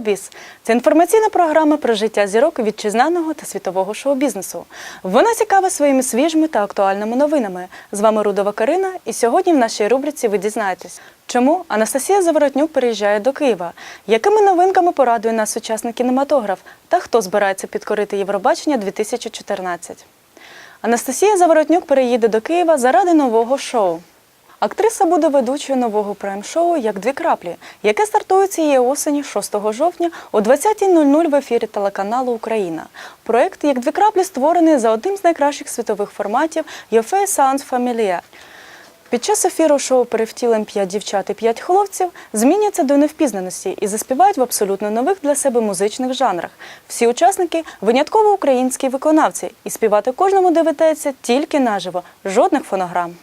Шоу-біз це інформаційна програма про життя зірок вітчизняного та світового шоу-бізнесу. Вона цікава своїми свіжими та актуальними новинами. З вами Рудова Карина, і сьогодні в нашій рубриці ви дізнаєтесь, чому Анастасія Заворотнюк переїжджає до Києва, якими новинками порадує нас сучасний кінематограф та хто збирається підкорити Євробачення 2014. Анастасія Заворотнюк переїде до Києва заради нового шоу. Актриса буде ведучою нового прайм-шоу Як дві краплі, яке стартує цієї осені 6 жовтня о 20.00 в ефірі телеканалу Україна. Проект Як дві краплі створений за одним з найкращих світових форматів Face Sounds Familiar. Під час ефіру шоу перевтілем п'ять дівчат і п'ять хлопців зміняться до невпізнаності і заспівають в абсолютно нових для себе музичних жанрах. Всі учасники винятково українські виконавці, і співати кожному доведеться тільки наживо, жодних фонограм.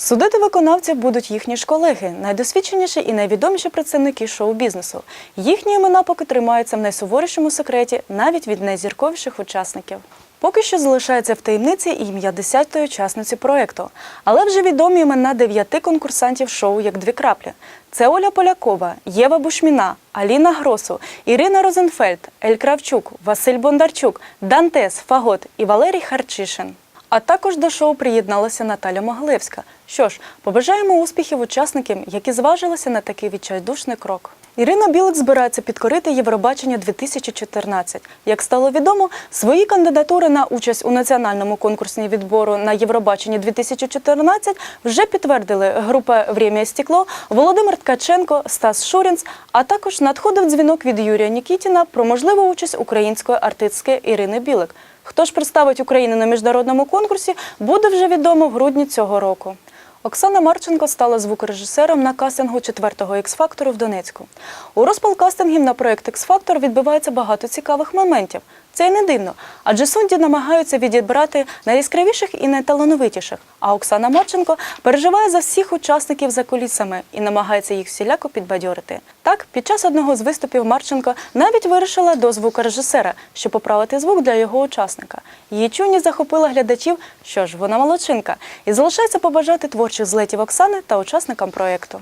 Судити виконавців будуть їхні ж колеги, найдосвідченіші і найвідоміші представники шоу-бізнесу. Їхні імена поки тримаються в найсуворішому секреті навіть від найзірковіших учасників. Поки що залишається в таємниці і ім'я десятої учасниці проєкту, але вже відомі імена дев'яти конкурсантів шоу як дві краплі. Це Оля Полякова, Єва Бушміна, Аліна Гросу, Ірина Розенфельд, Ель Кравчук, Василь Бондарчук, Дантес, Фагот і Валерій Харчишин. А також до шоу приєдналася Наталя Могилевська. Що ж, побажаємо успіхів учасникам, які зважилися на такий відчайдушний крок. Ірина Білик збирається підкорити Євробачення 2014. Як стало відомо, свої кандидатури на участь у національному конкурсі відбору на Євробачення 2014 вже підтвердили група «Время і стекло, Володимир Ткаченко, Стас Шурінц, а також надходив дзвінок від Юрія Нікітіна про можливу участь української артистки Ірини Білик. Хто ж представить Україну на міжнародному конкурсі, буде вже відомо в грудні цього року. Оксана Марченко стала звукорежисером на кастингу четвертого X-фактору в Донецьку. У розпал кастингів на проєкт X-фактор відбувається багато цікавих моментів. Це й не дивно, адже судді намагаються відібрати найяскравіших і найталановитіших. А Оксана Марченко переживає за всіх учасників за кулісами і намагається їх всіляко підбадьорити. Так, під час одного з виступів Марченко навіть вирішила до звукорежисера, щоб поправити звук для його учасника. Її чуйність захопила глядачів, що ж, вона молодчинка, і залишається побажати творчих злетів Оксани та учасникам проєкту.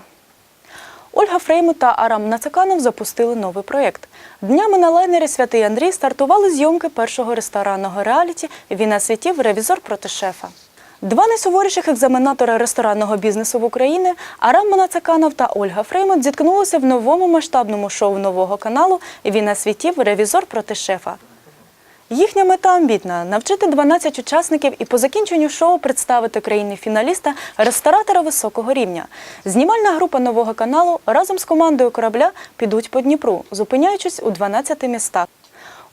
Ольга Фреймут та Арам Нацаканов запустили новий проєкт. Днями на лайнері Святий Андрій стартували зйомки першого ресторанного реаліті Війна світів ревізор проти шефа. Два найсуворіших екзаменатора ресторанного бізнесу в Україні Арам Нацаканов та Ольга Фреймут зіткнулися в новому масштабному шоу нового каналу Війна світів ревізор проти шефа. Їхня мета амбітна навчити 12 учасників і по закінченню шоу представити країни фіналіста ресторатора високого рівня. Знімальна група нового каналу разом з командою корабля підуть по Дніпру, зупиняючись у 12 містах.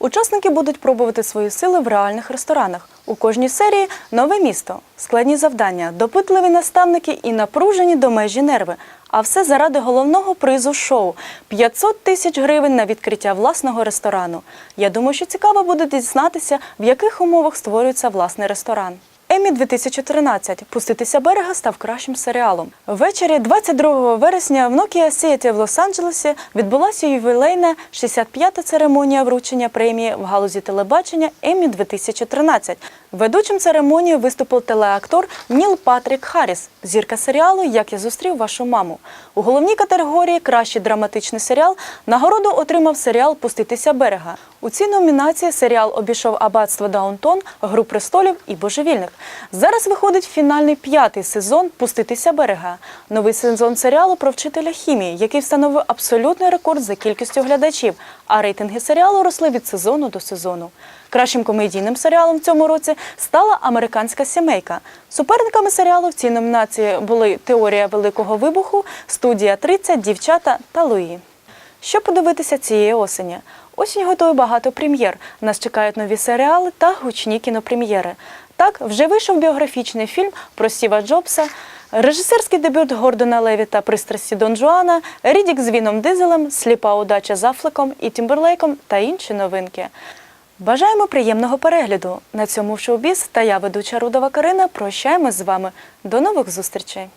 Учасники будуть пробувати свої сили в реальних ресторанах. У кожній серії нове місто, складні завдання, допитливі наставники і напружені до межі нерви. А все заради головного призу шоу 500 тисяч гривень на відкриття власного ресторану. Я думаю, що цікаво буде дізнатися, в яких умовах створюється власний ресторан. Емі 2013 Пуститися берега став кращим серіалом. Ввечері 22 вересня в Nokia Theatre в Лос-Анджелесі відбулася ювілейна 65-та церемонія вручення премії в галузі телебачення Емі 2013. Ведучим церемонії виступив телеактор Ніл Патрік Харріс, зірка серіалу Як я зустрів вашу маму. У головній категорії Кращий драматичний серіал нагороду отримав серіал Пуститися берега. У цій номінації серіал обійшов аббатство Даунтон, Гру престолів і божевільних. Зараз виходить фінальний п'ятий сезон Пуститися берега. Новий сезон серіалу про вчителя хімії, який встановив абсолютний рекорд за кількістю глядачів, а рейтинги серіалу росли від сезону до сезону. Кращим комедійним серіалом в цьому році стала Американська сімейка. Суперниками серіалу в цій номінації були Теорія великого вибуху, студія 30, дівчата та Луї. Що подивитися цієї осені? Осінь готує багато прем'єр. Нас чекають нові серіали та гучні кінопрем'єри. Так, вже вийшов біографічний фільм про Стіва Джобса, режисерський дебют Гордона Леві та пристрасті Дон Жуана, Рідік з Віном Дизелем, Сліпа удача з Афлеком і Тімберлейком та інші новинки. Бажаємо приємного перегляду. На цьому шоу-біз та я, ведуча Рудова Карина, прощаємось з вами. До нових зустрічей!